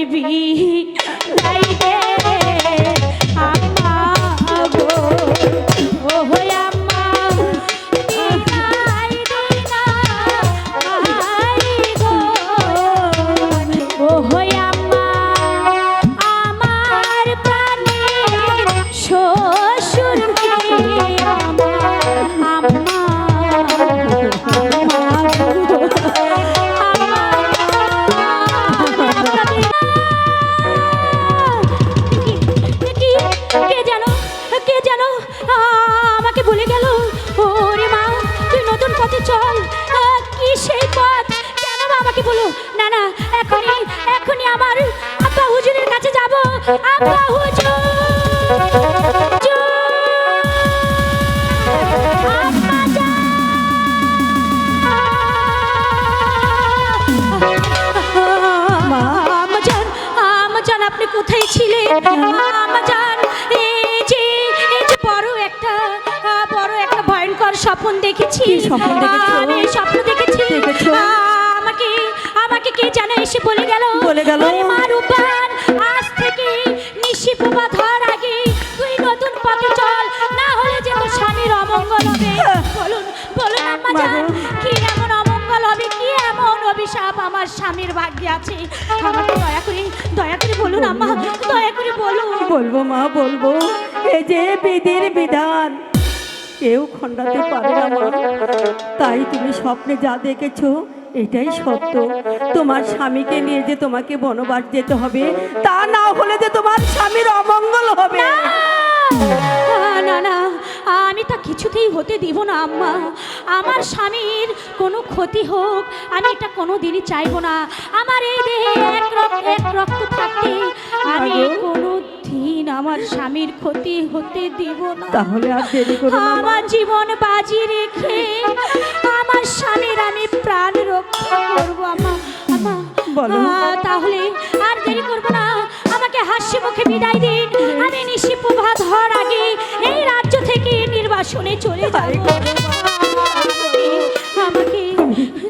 নবী বলো? না না এখনই এখনই আমার আব্বা হুজুরের কাছে যাব। আব্বা হুজুর আপনি কোথায় ছিলেন? আমাজান এই যে এই যে বড় একটা বড় একটা ভয়ঙ্কর স্বপ্ন দেখেছি। স্বপ্ন দেখেছ? আমি স্বপ্ন দেখেছি? কে জানে এসে বলে গেল? বলে গেল? মা রূপান আজ থেকে নিশি প্রভা ধর আগে। তুই নতুন পথে চল না হলে যে তোর স্বামীর অমঙ্গল হবে। বলুন বলুন আম্মা জান কি এমন অমঙ্গল হবে কি এমন অভিশাপ আমার স্বামীর ভাগ্যে আছে? আমাকে দয়া করে দয়া করে বলুন আম্মা দয়া করে বলুন। বলব মা বলব। এই যে বিধির বিধান কেউ খণ্ডাতে পারে না মা। তাই তুমি স্বপ্নে যা দেখেছ এটাই সত্য। তোমার স্বামীকে নিয়ে যে তোমাকে বনবাস যেতে হবে তা না হলে যে তোমার স্বামীর অমঙ্গল হবে। না! না আমি তা কিছুতেই হতে দিব না আম্মা। আমার স্বামীর কোনো ক্ষতি হোক আমি এটা কোনো দিনই চাইব না। আমার এই দেহে এক রক্ত এক রক্ত থাকতে আমি কোনো দিন আমার স্বামীর ক্ষতি হতে দিব না। তাহলে আর দেরি করো না আমার জীবন বাজি রেখে আমার স্বামীর আমি প্রাণ রক্ষা করব আমা আমা বলো। তাহলে আর দেরি করব না। আমাকে হাসি মুখে বিদায় দিন। আমি নিশি প্রভাত হওয়ার আগে এই রাজ্য থেকে নির্বাসনে চলে যাই আমাকে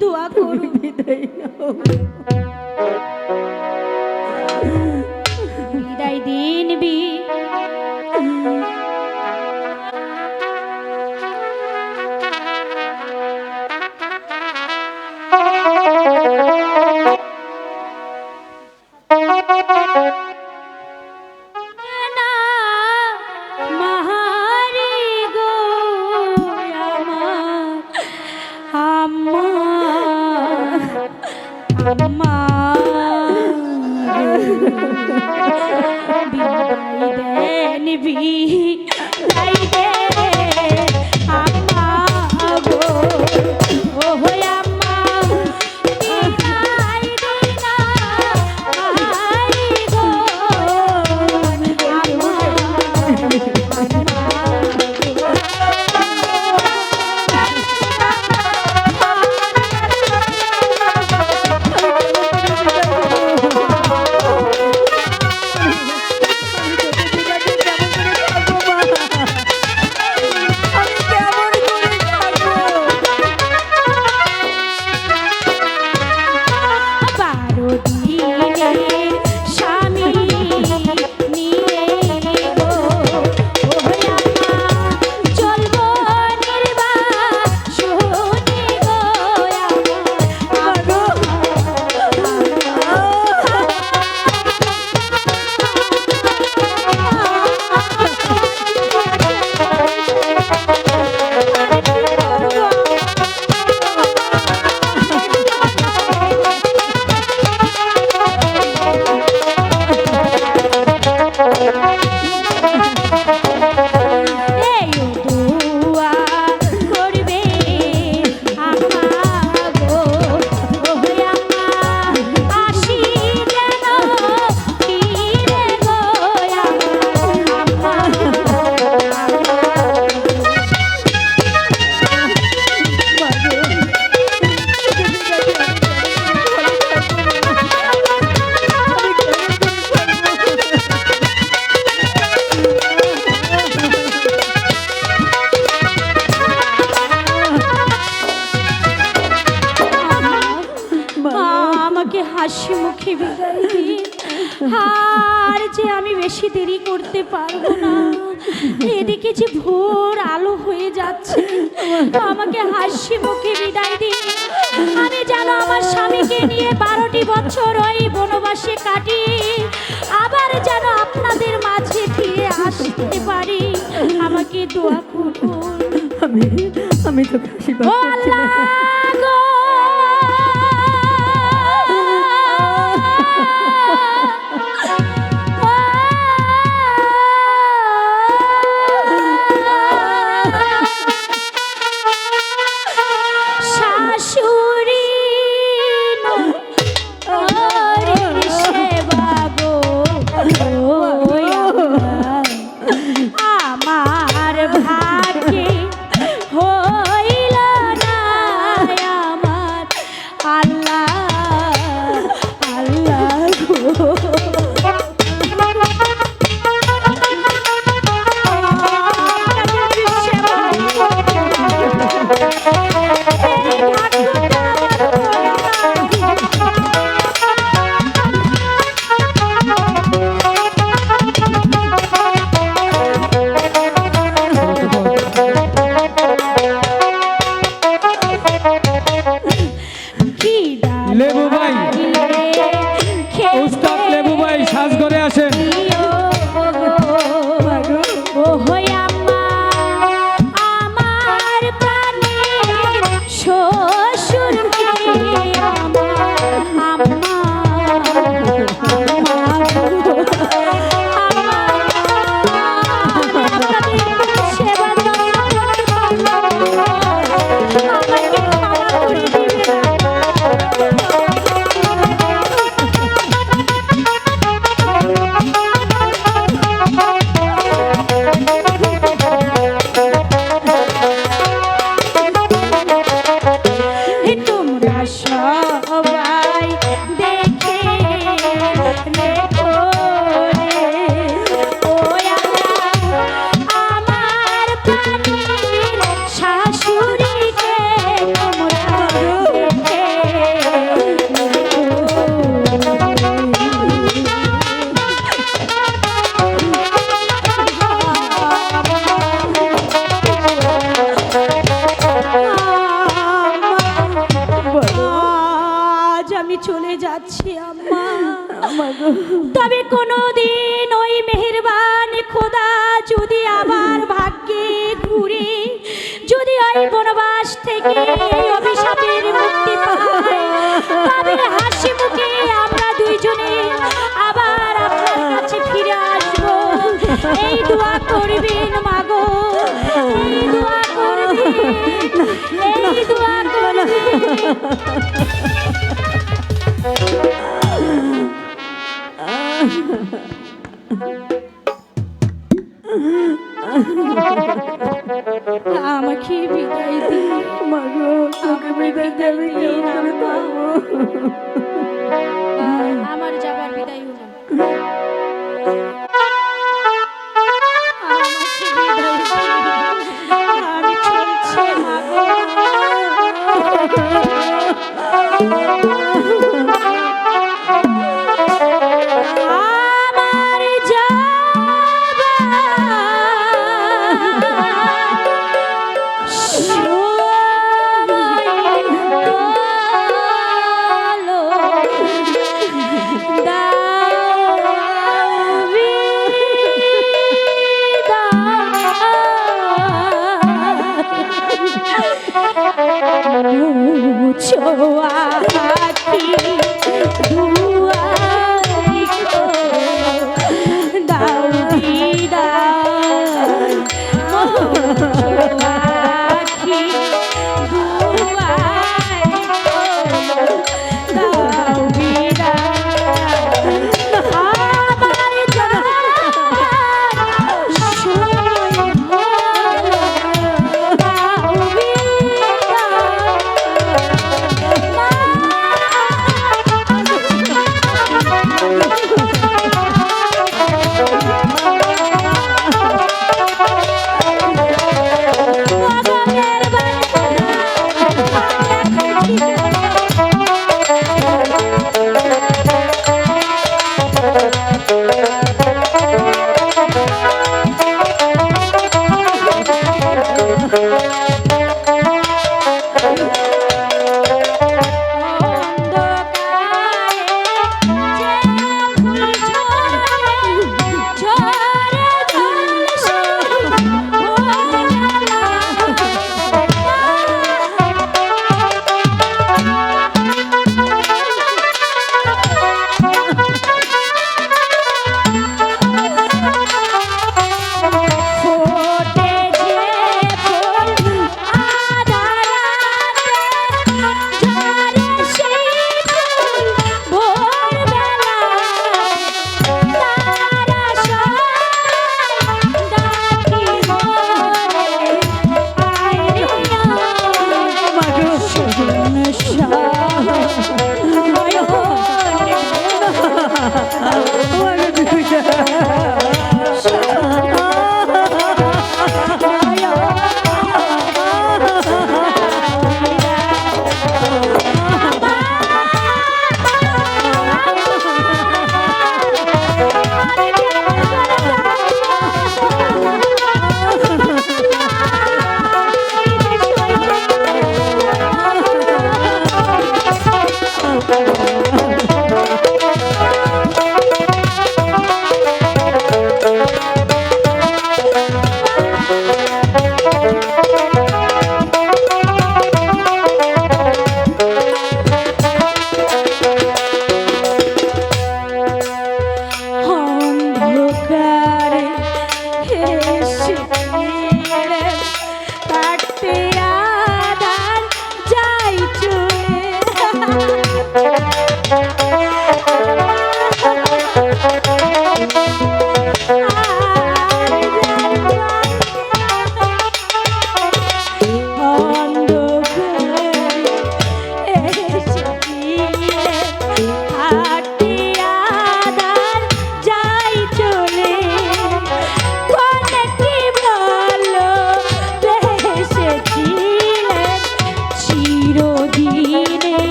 দোয়া করুন বিদায় বছর ওই বনবাসে কাটি আবার যেন আপনাদের মাঝে ফিরে আসতে পারি। আমাকে দোয়া করুন। আমি আমি তো আশীর্বাদ life.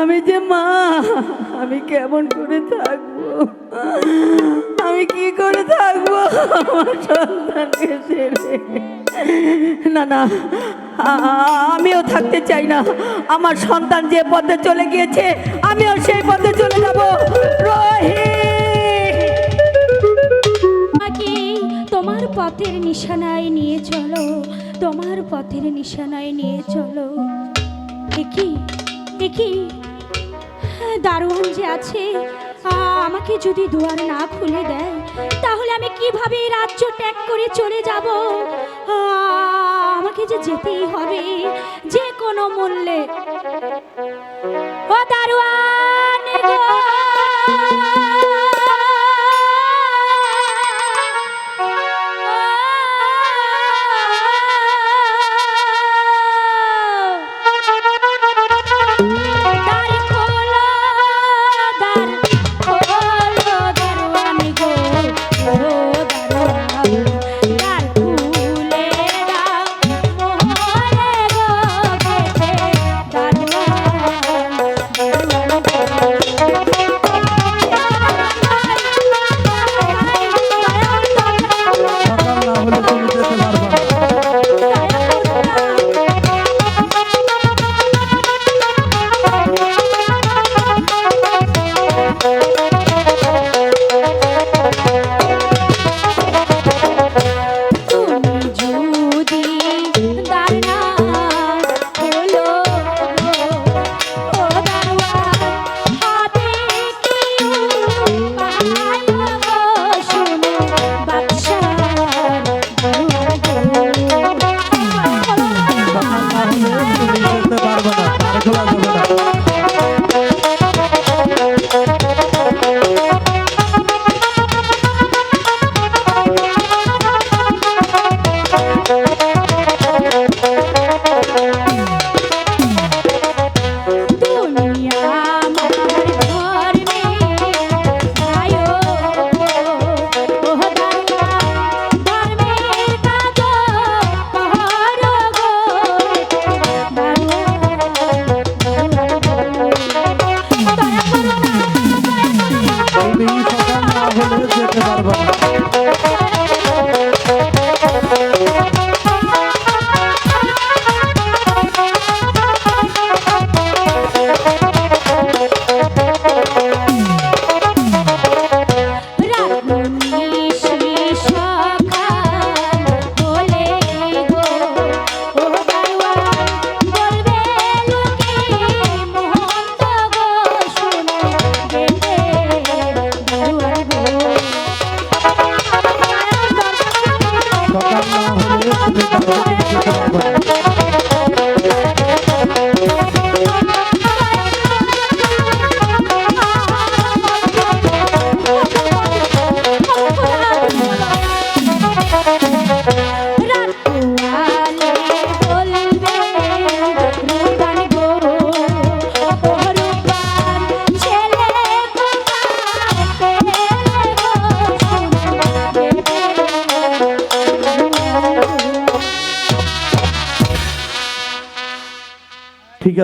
আমি যে মা, আমি কেমন করে থাকব? আমি কি করে থাকব? আমার না না, আমিও থাকতে চাই না। আমার সন্তান যে পথে চলে গিয়েছে, আমিও সেই পথে চলে যাব। তোমার পথের নিশানায় নিয়ে চলো, তোমার পথের নিশানায় নিয়ে চলো। দেখি একি দারোয়ান যে আছে। আমাকে যদি দুয়ার না খুলে দেয়, তাহলে আমি কীভাবে রাজ্য ত্যাগ করে চলে যাব? আমাকে যে যেতেই হবে, যে কোনো মূল্যে। ও দারোয়ান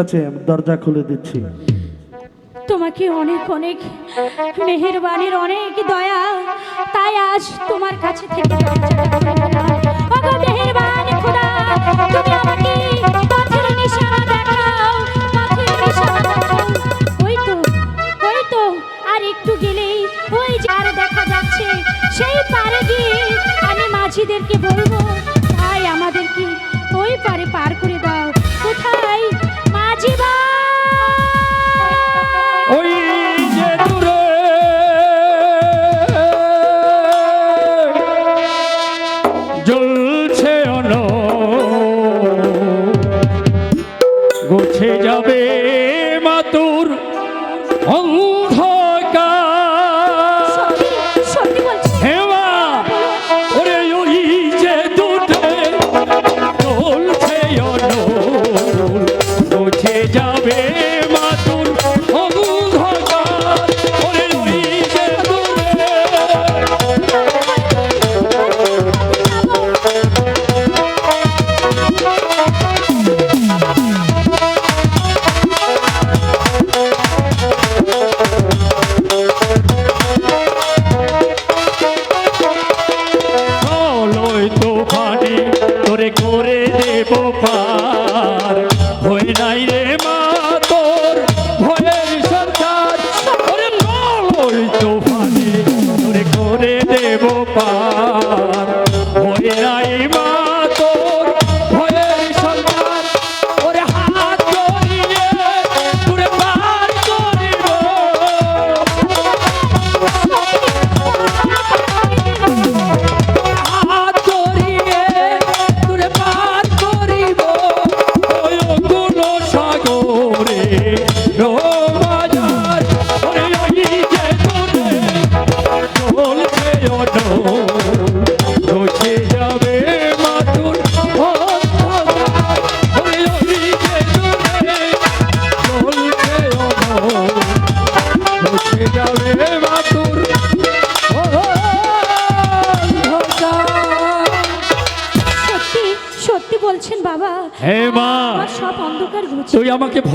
আছে আমি দরজা খুলে দিচ্ছি। তোমাকে অনেক অনেক মেহেরবানির অনেক দয়া, তাই আজ তোমার কাছে থেকে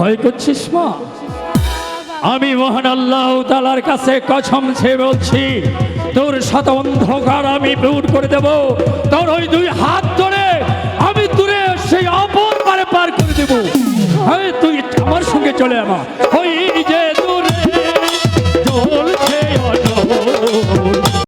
ভয় করছিস মা? আমি মহান আল্লাহ তালার কাছে কসম সে বলছি, তোর শত অন্ধকার আমি দূর করে দেব। তোর ওই দুই হাত ধরে আমি দূরে সেই অপর পারে পার করে দেব। হয় তুই আমার সঙ্গে চলে আমার ওই যে দূরে চলছে